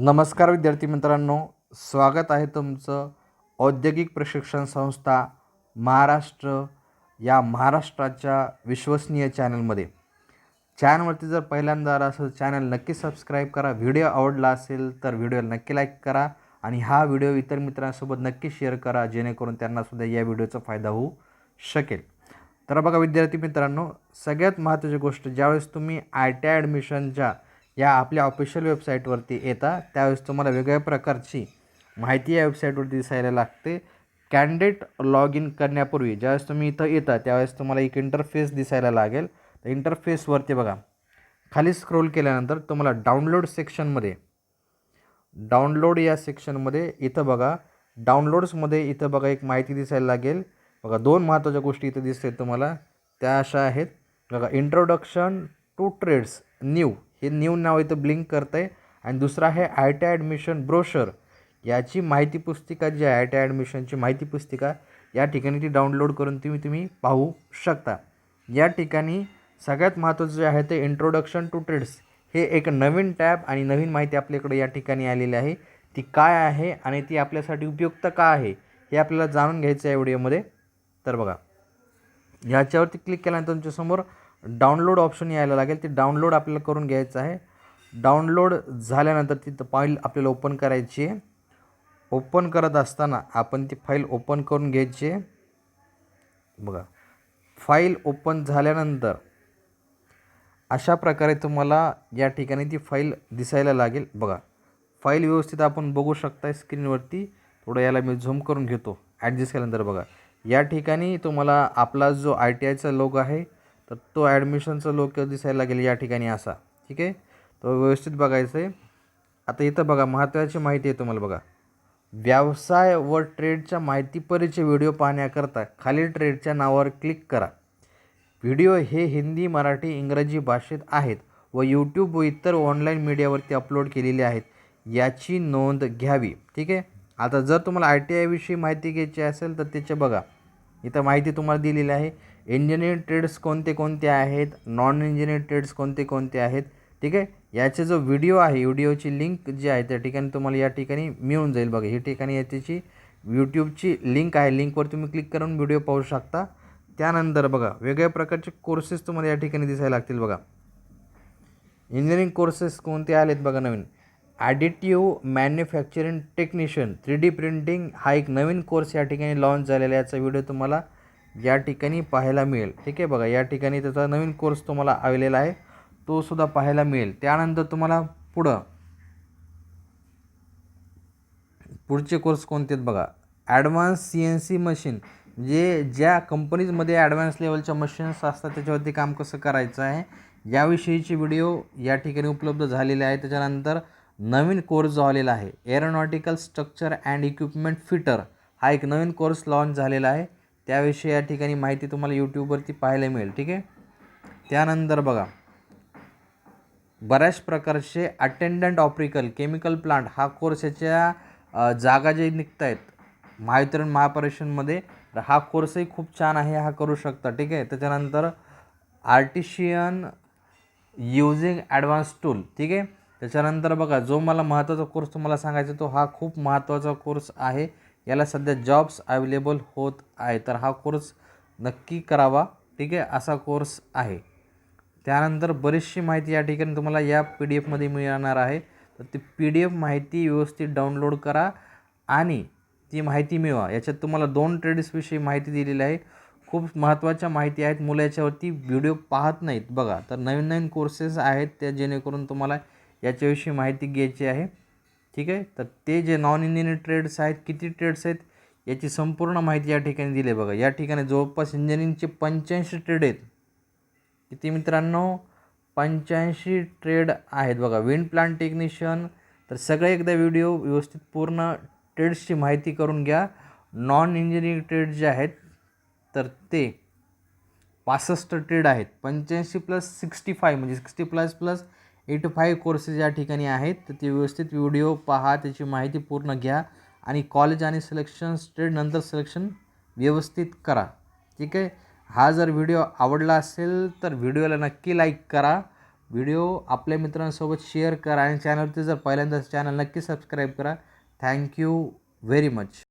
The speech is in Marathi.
नमस्कार विद्यार्थी मित्रांनो स्वागत आहे तुमचं औद्योगिक प्रशिक्षण संस्था महाराष्ट्र या महाराष्ट्राच्या विश्वसनीय चॅनलमध्ये. चॅनलवरती जर पहिल्यांदा आला असेल चॅनल नक्की सबस्क्राईब करा. व्हिडिओ आवडला असेल तर व्हिडिओला नक्की लाईक करा आणि हा व्हिडिओ इतर मित्रांसोबत नक्की शेअर करा जेणेकरून त्यांनासुद्धा या व्हिडिओचा फायदा होऊ शकेल. तर बघा विद्यार्थी मित्रांनो सगळ्यात महत्त्वाची गोष्ट ज्यावेळेस तुम्ही आय टी आय ॲडमिशनच्या या आपल्या ऑफिशियल वेबसाईटवरती येता. त्यावेळेस तुम्हाला वेगळ्या प्रकारची माहिती या वेबसाईटवरती दिसायला लागते. कॅन्डिडेट लॉग इन करण्यापूर्वी ज्यावेळेस तुम्ही इथं येता त्यावेळेस तुम्हाला एक इंटरफेस दिसायला लागेल. तर इंटरफेसवरती बघा. खाली स्क्रोल केल्यानंतर तुम्हाला डाउनलोड सेक्शनमध्ये डाउनलोड या सेक्शनमध्ये इथं बघा. डाउनलोड्समध्ये इथं बघा एक माहिती दिसायला लागेल. बघा दोन महत्त्वाच्या गोष्टी इथं दिसतात तुम्हाला. त्या अशा आहेत. बघा इंट्रोडक्शन टू ट्रेड्स न्यू. हे न्यू नाव इथं ब्लिंक करतं आहे आणि दुसरं आहे आय टी ॲडमिशन ब्रोशर. याची माहिती पुस्तिका जी आहे आय टी ॲडमिशनची माहिती पुस्तिका या ठिकाणी ती डाउनलोड करून तुम्ही तुम्ही पाहू शकता. या ठिकाणी सगळ्यात महत्त्वाचं जे आहे ते इंट्रोडक्शन टू ट्रेड्स हे एक नवीन टॅब आणि नवीन माहिती आपल्याकडे या ठिकाणी आलेली आहे. ती काय आहे आणि ती आपल्यासाठी उपयुक्त का आहे हे आपल्याला जाणून घ्यायचं आहे व्हिडिओमध्ये. तर बघा ह्याच्यावरती क्लिक केल्यानंतर तुमच्यासमोर डाउनलोड ऑप्शन यायला लागेल. ते डाउनलोड आपल्याला करून घ्यायचं आहे. डाउनलोड झाल्यानंतर तिथं फाईल आपल्याला ओपन करायची आहे. ओपन करत असताना आपण ती फाईल ओपन करून घ्यायची आहे. बघा फाईल ओपन झाल्यानंतर अशा प्रकारे तुम्हाला या ठिकाणी ती फाईल दिसायला लागेल. बघा फाईल व्यवस्थित आपण बघू शकता स्क्रीनवरती. थोडं याला मी झूम करून घेतो. ॲडजस्ट केल्यानंतर बघा या ठिकाणी तुम्हाला आपला जो आय टी आयचा लोग आहे तर तो ॲडमिशनचं लोक दिसायला लागेल या ठिकाणी असा. ठीक आहे? तो व्यवस्थित बघायचं आहे आता इथं बघा महत्त्वाची माहिती आहे तुम्हाला बघा. व्यवसाय व ट्रेडच्या माहितीपरीचे व्हिडिओ पाहण्याकरता खालील ट्रेडच्या नावावर क्लिक करा. व्हिडिओ हे हिंदी मराठी इंग्रजी भाषेत आहेत व यूट्यूब व इतर ऑनलाईन मीडियावरती अपलोड केलेले आहेत. याची नोंद घ्यावी. ठीक आहे? आता जर तुम्हाला आय टी आयविषयी माहिती घ्यायची असेल तर त्याचे बघा. इथं माहिती तुम्हाला दिलेली आहे. इंजिनियर ट्रेड्स कोणते कोणते आहेत? नॉन इंजिनियर ट्रेड्स कोणते कोणते आहेत? ठीक आहे? याचे जो व्हिडिओ आहे व्हिडिओची लिंक जी आहे त्या ठिकाणी तुम्हाला या ठिकाणी मिळून जाईल बघा. ही ठिकाणी याची यूट्यूबची लिंक आहे. लिंकवर तुम्ही क्लिक करून व्हिडिओ पाहू शकता. त्यानंतर बघा वेगळ्या प्रकारचे कोर्सेस तुम्हाला या ठिकाणी दिसायला लागतील बघा. इंजिनिअरिंग कोर्सेस कोणते आलेत बघा नवीन? Additive manufacturing technician three D printing हा एक नवीन कोर्स या ठिकाणी लॉन्च झालेला आहे. याचा व्हिडिओ तुम्हाला या ठिकाणी पाहायला मिळेल. ठीक आहे बघा या ठिकाणी त्याचा नवीन कोर्स तुम्हाला आलेला आहे. तो सुद्धा पाहायला मिळेल. त्यानंतर तुम्हाला पुढं पुढचे कोर्स कोणते आहेत बघा? Advance C N C machine जे ज्या कंपनीजमध्ये ॲडव्हान्स लेवलच्या मशीन्स असतात त्याच्यावरती काम कसं करायचं आहे? याविषयीचे व्हिडिओ या ठिकाणी उपलब्ध झालेले आहे त्याच्यानंतर नवीन कोर्स जो आलेला आहे aeronautical structure and equipment fitter हा एक नवीन कोर्स लॉन्च झालेला आहे. त्याविषयी या ठिकाणी माहिती तुम्हाला यूट्यूबवरती पाहायला मिळेल ठीक आहे? त्यानंतर बघा. बऱ्याच प्रकारचे अटेंडंट ऑप्रिकल केमिकल प्लांट हा कोर्स याच्या जागा जे निघत आहेत महावितरण महापरेशनमध्ये तर हा कोर्सही खूप छान आहे हा करू शकता ठीक आहे? त्याच्यानंतर आर्टिशियन युझिंग ॲडव्हान्स टूल ठीक आहे? त्याच्यानंतर बघा जो मला महत्त्वाचा कोर्स तुम्हाला सांगायचा तो हा खूप महत्त्वाचा कोर्स आहे. याला सध्या जॉब्स अवेलेबल होत आहे. तर हा कोर्स नक्की करावा. ठीक आहे? असा कोर्स आहे. त्यानंतर बरीचशी माहिती या ठिकाणी तुम्हाला या पी डी एफमध्ये मिळणार आहे. तर ती पी डी एफ माहिती व्यवस्थित डाउनलोड करा आणि ती माहिती मिळवा. याच्यात तुम्हाला दोन ट्रेड्सविषयी माहिती दिलेली आहे. खूप महत्त्वाच्या माहिती आहेत. मुलं याच्यावरती व्हिडिओ पाहत नाहीत. बघा तर नवीन नवीन कोर्सेस आहेत त्या जेणेकरून तुम्हाला याच्याविषयी माहिती घ्यायची आहे. ठीक आहे? तर ते जे नॉन इंजिनिअरिंग ट्रेड्स आहेत किती ट्रेड्स आहेत याची संपूर्ण माहिती या ठिकाणी दिली आहे बघा. या ठिकाणी जवळपास इंजिनिअरिंगचे पंच्याऐंशी ट्रेड आहेत. किती मित्रांनो? पंच्याऐंशी ट्रेड आहेत बघा. विंड प्लांट टेक्निशियन तर सगळे एकदा व्हिडिओ व्यवस्थित पूर्ण ट्रेड्सची माहिती करून घ्या. नॉन इंजिनिअरिंग ट्रेड जे आहेत तर ते पासष्ट ट्रेड आहेत. पंच्याऐंशी प्लस सिक्स्टी फाय म्हणजे sixty plus plus eighty five courses या ठिकाणी आहेत. तर ते व्यवस्थित व्हिडिओ पहा त्याची माहिती पूर्ण घ्या आणि कॉलेज आणि सिलेक्शन स्ट्रेट नंतर सिलेक्शन व्यवस्थित करा. ठीक आहे? हा जर व्हिडिओ आवडला असेल तर व्हिडिओला नक्की लाईक करा. व्हिडिओ आपल्या मित्रांसोबत शेअर करा आणि चॅनलवरती जर पहिल्यांदाच चॅनल नक्की सबस्क्राईब करा. Thank you very much